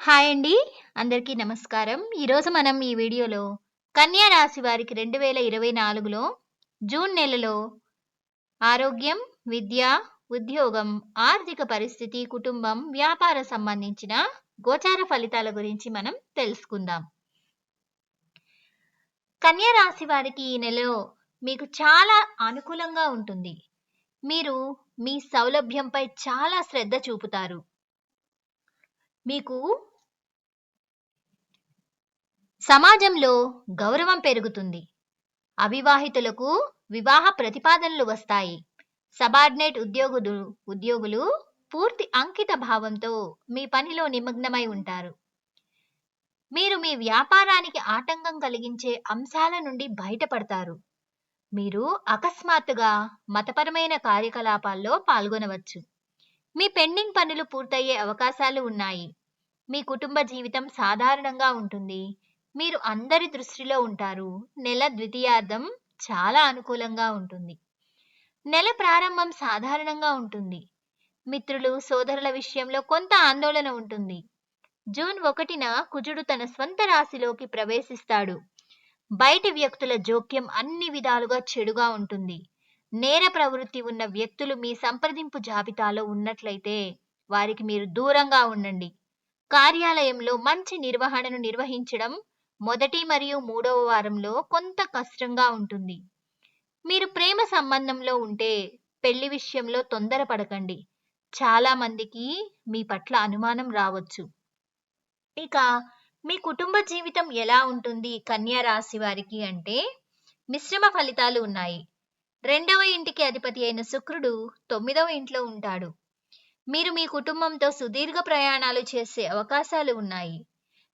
Hi అండి. అందరికీ నమస్కారం. ఈరోజు మనం ఈ వీడియోలో కన్యా రాశి వారికి 2024లో జూన్ నెలలో ఆరోగ్యం, విద్య, ఉద్యోగం, ఆర్థిక పరిస్థితి, కుటుంబం, వ్యాపార సంబంధించిన గోచార ఫలితాల గురించి మనం తెలుసుకుందాం. కన్యా రాశి వారికి ఈ నెలలో మీకు చాలా అనుకూలంగా ఉంటుంది. మీరు మీ సౌలభ్యంపై చాలా శ్రద్ధ చూపుతారు. మీకు సమాజంలో గౌరవం పెరుగుతుంది. అవివాహితులకు వివాహ ప్రతిపాదనలు వస్తాయి. సబార్డినేట్ ఉద్యోగులు ఉద్యోగులు పూర్తి అంకిత భావంతో మీ పనిలో నిమగ్నమై ఉంటారు. మీరు మీ వ్యాపారానికి ఆటంకం కలిగించే అంశాల నుండి బయటపడతారు. మీరు అకస్మాత్తుగా మతపరమైన కార్యకలాపాల్లో పాల్గొనవచ్చు. మీ పెండింగ్ పనులు పూర్తయ్యే అవకాశాలు ఉన్నాయి. మీ కుటుంబ జీవితం సాధారణంగా ఉంటుంది. మీరు అందరి దృష్టిలో ఉంటారు. నెల ద్వితీయార్థం చాలా అనుకూలంగా ఉంటుంది. నెల ప్రారంభం సాధారణంగా ఉంటుంది. మిత్రులు, సోదరుల విషయంలో కొంత ఆందోళన ఉంటుంది. జూన్ ఒకటిన కుజుడు తన స్వంత రాశిలోకి ప్రవేశిస్తాడు. బయటి వ్యక్తుల జోక్యం అన్ని విధాలుగా చెడుగా ఉంటుంది. నేర ప్రవృత్తి ఉన్న వ్యక్తులు మీ సంప్రదింపు జాబితాలో ఉన్నట్లయితే వారికి మీరు దూరంగా ఉండండి. కార్యాలయంలో మంచి నిర్వహణను నిర్వహించడం మొదటి మరియు మూడవ వారంలో కొంత కష్టంగా ఉంటుంది. మీరు ప్రేమ సంబంధంలో ఉంటే పెళ్ళి విషయంలో తొందరపడకండి. చాలా మందికి మీ పట్ల అనుమానం రావచ్చు. ఇక మీ కుటుంబ జీవితం ఎలా ఉంటుంది కన్యా రాశి వారికి అంటే మిశ్రమ ఫలితాలు ఉన్నాయి. రెండవ ఇంటికి అధిపతి అయిన శుక్రుడు తొమ్మిదవ ఇంట్లో ఉంటాడు. మీరు మీ కుటుంబంతో సుదీర్ఘ ప్రయాణాలు చేసే అవకాశాలు ఉన్నాయి.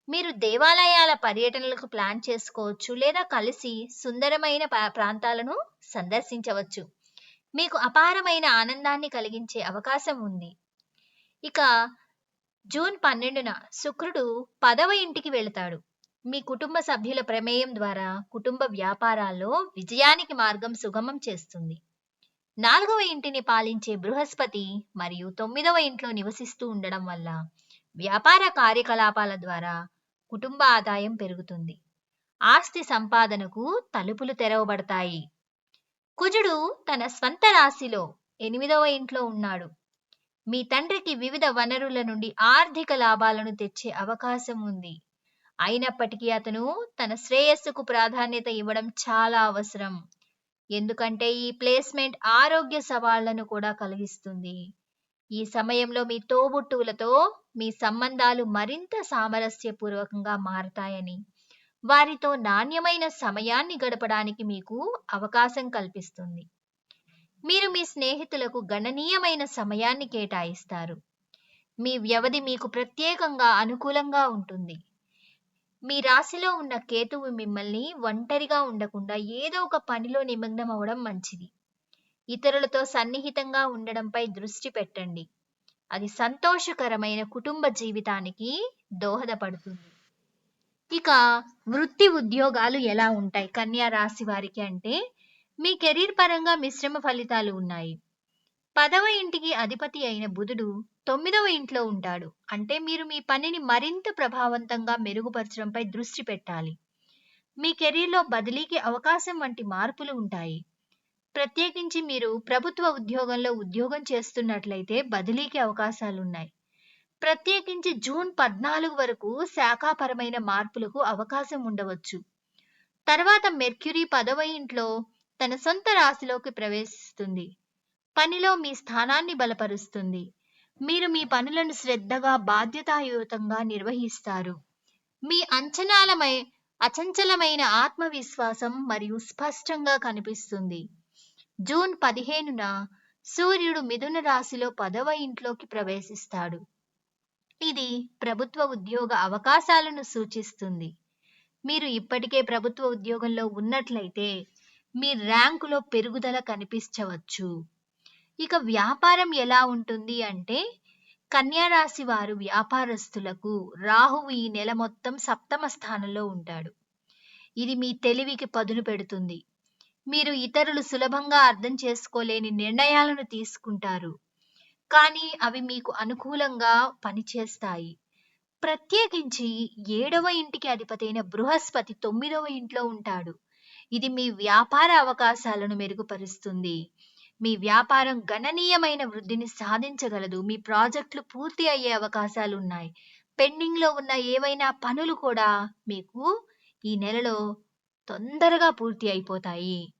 మీరు దేవాలయాల పర్యటనలకు ప్లాన్ చేసుకోవచ్చు లేదా కలిసి సుందరమైన ప్రాంతాలను సందర్శించవచ్చు. మీకు అపారమైన ఆనందాన్ని కలిగించే అవకాశం ఉంది. ఇక జూన్ పన్నెండున శుక్రుడు పదవ ఇంటికి వెళతాడు. మీ కుటుంబ సభ్యుల ప్రమేయం ద్వారా కుటుంబ వ్యాపారాల్లో విజయానికి మార్గం సుగమం చేస్తుంది. నాలుగవ ఇంటిని పాలించే బృహస్పతి మరియు తొమ్మిదవ ఇంట్లో నివసిస్తూ ఉండడం వల్ల వ్యాపార కార్యకలాపాల ద్వారా కుటుంబ ఆదాయం పెరుగుతుంది. ఆస్తి సంపాదనకు తలుపులు తెరవబడతాయి. కుజుడు తన స్వంత రాశిలో ఎనిమిదవ ఇంట్లో ఉన్నాడు. మీ తండ్రికి వివిధ వనరుల నుండి ఆర్థిక లాభాలను తెచ్చే అవకాశం ఉంది. అయినప్పటికీ అతను తన శ్రేయస్సుకు ప్రాధాన్యత ఇవ్వడం చాలా అవసరం. ఎందుకంటే ఈ ప్లేస్మెంట్ ఆరోగ్య సవాళ్ళను కూడా కలిగిస్తుంది. ఈ సమయంలో మీ తోబుట్టువులతో మీ సంబంధాలు మరింత సామరస్యపూర్వకంగా మారతాయని, వారితో నాణ్యమైన సమయాన్ని గడపడానికి మీకు అవకాశం కల్పిస్తుంది. మీరు మీ స్నేహితులకు గణనీయమైన సమయాన్ని కేటాయిస్తారు. మీ వ్యవధి మీకు ప్రత్యేకంగా అనుకూలంగా ఉంటుంది. మీ రాశిలో ఉన్న కేతువు మిమ్మల్ని ఒంటరిగా ఉండకుండా ఏదో ఒక పనిలో నిమగ్నం అవ్వడం మంచిది. ఇతరులతో సన్నిహితంగా ఉండడంపై దృష్టి పెట్టండి. అది సంతోషకరమైన కుటుంబ జీవితానికి దోహదపడుతుంది. ఇక వృత్తి ఉద్యోగాలు ఎలా ఉంటాయి కన్యా రాశి వారికి అంటే మీ కెరీర్ పరంగా మిశ్రమ ఫలితాలు ఉన్నాయి. పదవ ఇంటికి అధిపతి అయిన బుధుడు తొమ్మిదవ ఇంట్లో ఉంటాడు. అంటే మీరు మీ పనిని మరింత ప్రభావవంతంగా మెరుగుపరచడంపై దృష్టి పెట్టాలి. మీ కెరీర్లో బదిలీకి అవకాశం వంటి మార్పులు ఉంటాయి. ప్రత్యేకించి మీరు ప్రభుత్వ ఉద్యోగంలో ఉద్యోగం చేస్తున్నట్లయితే బదిలీకి అవకాశాలున్నాయి. ప్రత్యేకించి జూన్ పద్నాలుగు వరకు శాఖాపరమైన మార్పులకు అవకాశం ఉండవచ్చు. తర్వాత మెర్క్యూరీ పదవ ఇంట్లో తన సొంత రాశిలోకి ప్రవేశిస్తుంది. పనిలో మీ స్థానాన్ని బలపరుస్తుంది. మీరు మీ పనులను శ్రద్ధగా, బాధ్యతాయుతంగా నిర్వహిస్తారు. మీ అంచనాలమై అచంచలమైన ఆత్మవిశ్వాసం మరియు స్పష్టంగా కనిపిస్తుంది. జూన్ పదిహేనున సూర్యుడు మిథున రాశిలో పదవ ఇంట్లోకి ప్రవేశిస్తాడు. ఇది ప్రభుత్వ ఉద్యోగ అవకాశాలను సూచిస్తుంది. మీరు ఇప్పటికే ప్రభుత్వ ఉద్యోగంలో ఉన్నట్లయితే మీ ర్యాంకులో పెరుగుదల కనిపించవచ్చు. ఇక వ్యాపారం ఎలా ఉంటుంది అంటే కన్యా రాశి వారు వ్యాపారస్తులకు రాహువు ఈ నెల మొత్తం సప్తమ స్థానంలో ఉంటాడు. ఇది మీ తెలివికి పదును పెడుతుంది. మీరు ఇతరులు సులభంగా అర్థం చేసుకోలేని నిర్ణయాలను తీసుకుంటారు. కానీ అవి మీకు అనుకూలంగా పనిచేస్తాయి. ప్రత్యేకించి ఏడవ ఇంటికి అధిపతైన బృహస్పతి తొమ్మిదవ ఇంట్లో ఉంటాడు. ఇది మీ వ్యాపార అవకాశాలను మెరుగుపరుస్తుంది. మీ వ్యాపారం గణనీయమైన వృద్ధిని సాధించగలదు. మీ ప్రాజెక్టులు పూర్తి అయ్యే అవకాశాలు ఉన్నాయి పెండింగ్లో ఉన్న ఏవైనా పనులు కూడా మీకు ఈ నెలలో తొందరగా పూర్తి అయిపోతాయి.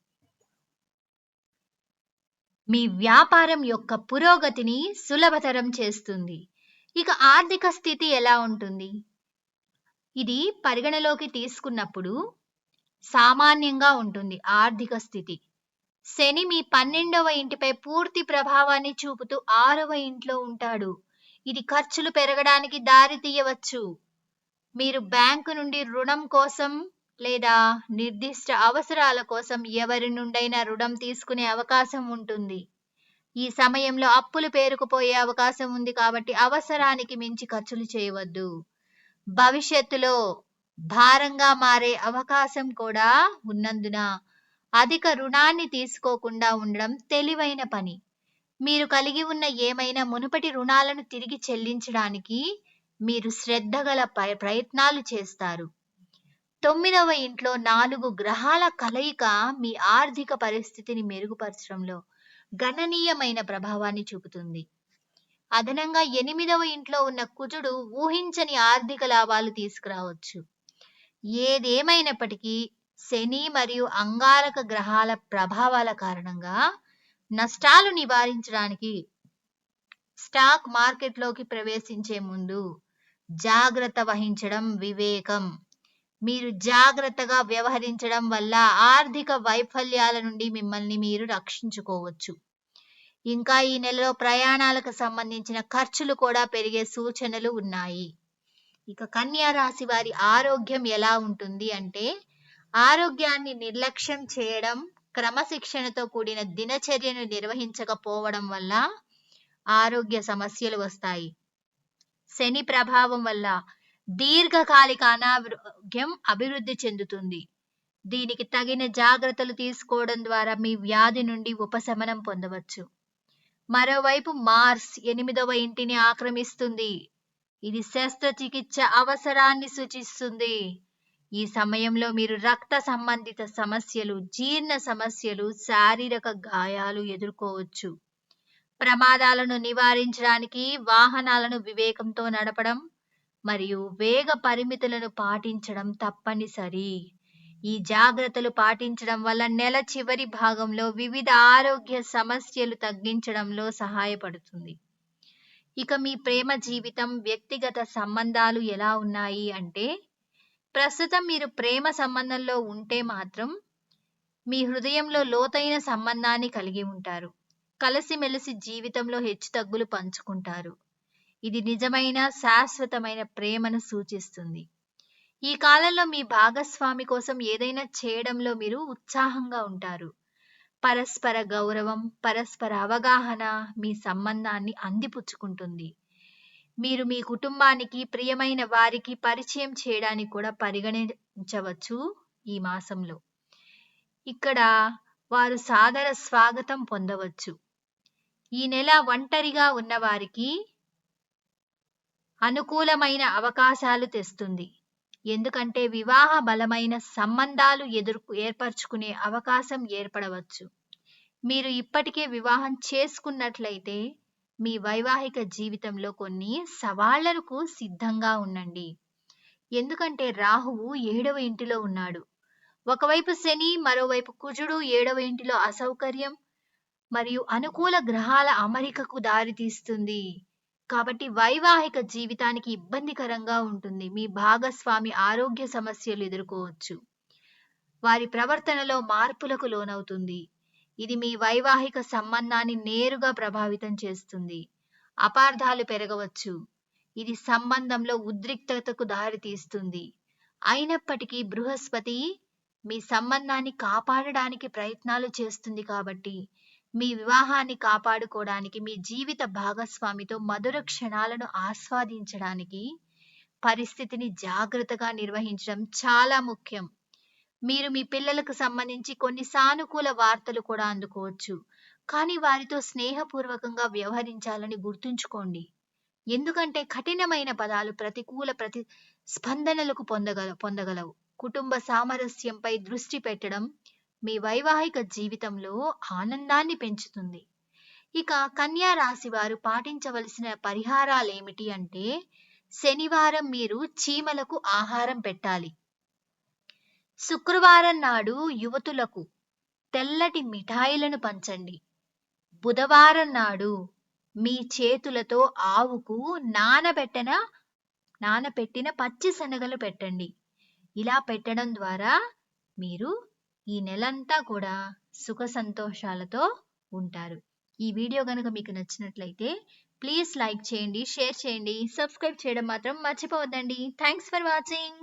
మీ వ్యాపారం యొక్క పురోగతిని సులభతరం చేస్తుంది. ఇక ఆర్థిక స్థితి ఎలా ఉంటుంది? ఇది పరిగణలోకి తీసుకున్నప్పుడు సామాన్యంగా ఉంటుంది ఆర్థిక స్థితి. శని మీ పన్నెండవ ఇంటిపై పూర్తి ప్రభావాన్ని చూపుతూ ఆరవ ఇంట్లో ఉంటాడు. ఇది ఖర్చులు పెరగడానికి దారి తీయవచ్చు. మీరు బ్యాంకు నుండి రుణం కోసం లేదా నిర్దిష్ట అవసరాల కోసం ఎవరి నుండైనా రుణం తీసుకునే అవకాశం ఉంటుంది. ఈ సమయంలో అప్పులు పేరుకుపోయే అవకాశం ఉంది కాబట్టి అవసరానికి మించి ఖర్చులు చేయవద్దు. భవిష్యత్తులో భారంగా మారే అవకాశం కూడా ఉన్నందున అధిక రుణాన్ని తీసుకోకుండా ఉండడం తెలివైన పని. మీరు కలిగి ఉన్న ఏమైనా మునుపటి రుణాలను తిరిగి చెల్లించడానికి మీరు శ్రద్ధగల ప్రయత్నాలు చేస్తారు. తొమ్మిదవ ఇంట్లో నాలుగు గ్రహాల కలయిక మీ ఆర్థిక పరిస్థితిని మెరుగుపరచడంలో గణనీయమైన ప్రభావాన్ని చూపుతుంది. అదనంగా ఎనిమిదవ ఇంట్లో ఉన్న కుజుడు ఊహించని ఆర్థిక లాభాలు తీసుకురావచ్చు. ఏదేమైనప్పటికీ శని మరియు అంగారక గ్రహాల ప్రభావాల కారణంగా నష్టాలు నివారించడానికి స్టాక్ మార్కెట్లోకి ప్రవేశించే ముందు జాగ్రత్త వహించడం వివేకం. మీరు జాగ్రత్తగా వ్యవహరించడం వల్ల ఆర్థిక వైఫల్యాల నుండి మిమ్మల్ని మీరు రక్షించుకోవచ్చు. ఇంకా ఈ నెలలో ప్రయాణాలకు సంబంధించిన ఖర్చులు కూడా పెరిగే సూచనలు ఉన్నాయి. ఇక కన్యా రాశి వారి ఆరోగ్యం ఎలా ఉంటుంది అంటే ఆరోగ్యాన్ని నిర్లక్ష్యం చేయడం క్రమశిక్షణతో కూడిన దినచర్యను నిర్వహించకపోవడం వల్ల ఆరోగ్య సమస్యలు వస్తాయి. శని ప్రభావం వల్ల దీర్ఘకాలిక అనారోగ్యం అభివృద్ధి చెందుతుంది. దీనికి తగిన జాగ్రత్తలు తీసుకోవడం ద్వారా మీ వ్యాధి నుండి ఉపశమనం పొందవచ్చు. మరోవైపు మార్స్ ఎనిమిదవ ఇంటిని ఆక్రమిస్తుంది. ఇది శస్త్రచికిత్స అవసరాన్ని సూచిస్తుంది. ఈ సమయంలో మీరు రక్త సంబంధిత సమస్యలు జీర్ణ సమస్యలు శారీరక గాయాలు ఎదుర్కోవచ్చు. ప్రమాదాలను నివారించడానికి వాహనాలను వివేకంతో నడపడం మరియు వేగ పరిమితులను పాటించడం తప్పనిసరి. ఈ జాగ్రత్తలు పాటించడం వల్ల నెల చివరి భాగంలో వివిధ ఆరోగ్య సమస్యలు తగ్గించడంలో సహాయపడుతుంది. ఇక మీ ప్రేమ జీవితం వ్యక్తిగత సంబంధాలు ఎలా ఉన్నాయి అంటే ప్రస్తుతం మీరు ప్రేమ సంబంధంలో ఉంటే మాత్రం మీ హృదయంలో లోతైన సంబంధాన్ని కలిగి ఉంటారు. కలిసిమెలిసి జీవితంలో హెచ్చుతగ్గులు పంచుకుంటారు. ఇది నిజమైన శాశ్వతమైన ప్రేమను సూచిస్తుంది. ఈ కాలంలో మీ భాగస్వామి కోసం ఏదైనా చేయడంలో మీరు ఉత్సాహంగా ఉంటారు. పరస్పర గౌరవం పరస్పర అవగాహన మీ సంబంధాన్ని అందిపుచ్చుకుంటుంది. మీరు మీ కుటుంబానికి ప్రియమైన వారికి పరిచయం చేయడానికి కూడా పరిగణించవచ్చు ఈ మాసంలో. ఇక్కడ వారు సాదర స్వాగతం పొందవచ్చు. ఈ నెల ఒంటరిగా ఉన్న వారికి అనుకూలమైన అవకాశాలు తెస్తుంది. ఎందుకంటే వివాహ బలమైన సంబంధాలు ఎదురు ఏర్పరచుకునే అవకాశం ఏర్పడవచ్చు. మీరు ఇప్పటికే వివాహం చేసుకున్నట్లయితే మీ వైవాహిక జీవితంలో కొన్ని సవాళ్ళకు సిద్ధంగా ఉండండి. ఎందుకంటే రాహువు ఏడవ ఇంటిలో ఉన్నాడు. ఒకవైపు శని మరోవైపు కుజుడు ఏడవ ఇంటిలో అసౌకర్యం మరియు అనుకూల గ్రహాల అమరికకు దారితీస్తుంది. కాబట్టి వైవాహిక జీవితానికి ఇబ్బందికరంగా ఉంటుంది. మీ భాగస్వామి ఆరోగ్య సమస్యలు ఎదుర్కోవచ్చు. వారి ప్రవర్తనలో మార్పులకు లోనవుతుంది. ఇది మీ వైవాహిక సంబంధాన్ని నేరుగా ప్రభావితం చేస్తుంది. అపార్థాలు పెరగవచ్చు. ఇది సంబంధంలో ఉద్రిక్తతకు దారితీస్తుంది. అయినప్పటికీ బృహస్పతి మీ సంబంధాన్ని కాపాడడానికి ప్రయత్నాలు చేస్తుంది కాబట్టి మీ వివాహాన్ని కాపాడుకోవడానికి మీ జీవిత భాగస్వామితో మధుర క్షణాలను ఆస్వాదించడానికి పరిస్థితిని జాగ్రత్తగా నిర్వహించడం చాలా ముఖ్యం. మీరు మీ పిల్లలకు సంబంధించి కొన్ని సానుకూల వార్తలు కూడా అందుకోవచ్చు. కానీ వారితో స్నేహపూర్వకంగా వ్యవహరించాలని గుర్తుంచుకోండి. ఎందుకంటే కఠినమైన పదాలు ప్రతికూల ప్రతి స్పందనలకు పొందగల పొందగలవు. కుటుంబ సామరస్యంపై దృష్టి పెట్టడం మీ వైవాహిక జీవితంలో ఆనందాన్ని పెంచుతుంది. ఇక కన్యా రాశి వారు పాటించవలసిన పరిహారాలు ఏమిటి అంటే శనివారం మీరు చీమలకు ఆహారం పెట్టాలి. శుక్రవారం నాడు యువతులకు తెల్లటి మిఠాయిలను పంచండి. బుధవారం నాడు మీ చేతులతో ఆవుకు నానబెట్టిన నానబెట్టిన పచ్చి శనగలు పెట్టండి. ఇలా పెట్టడం ద్వారా మీరు ఈ నెలంతా కూడా సుఖ సంతోషాలతో ఉంటారు. ఈ వీడియో కనుక మీకు నచ్చినట్లయితే ప్లీజ్ లైక్ చేయండి షేర్ చేయండి సబ్స్క్రైబ్ చేయడం మాత్రం మర్చిపోవద్దండి. Thanks for watching.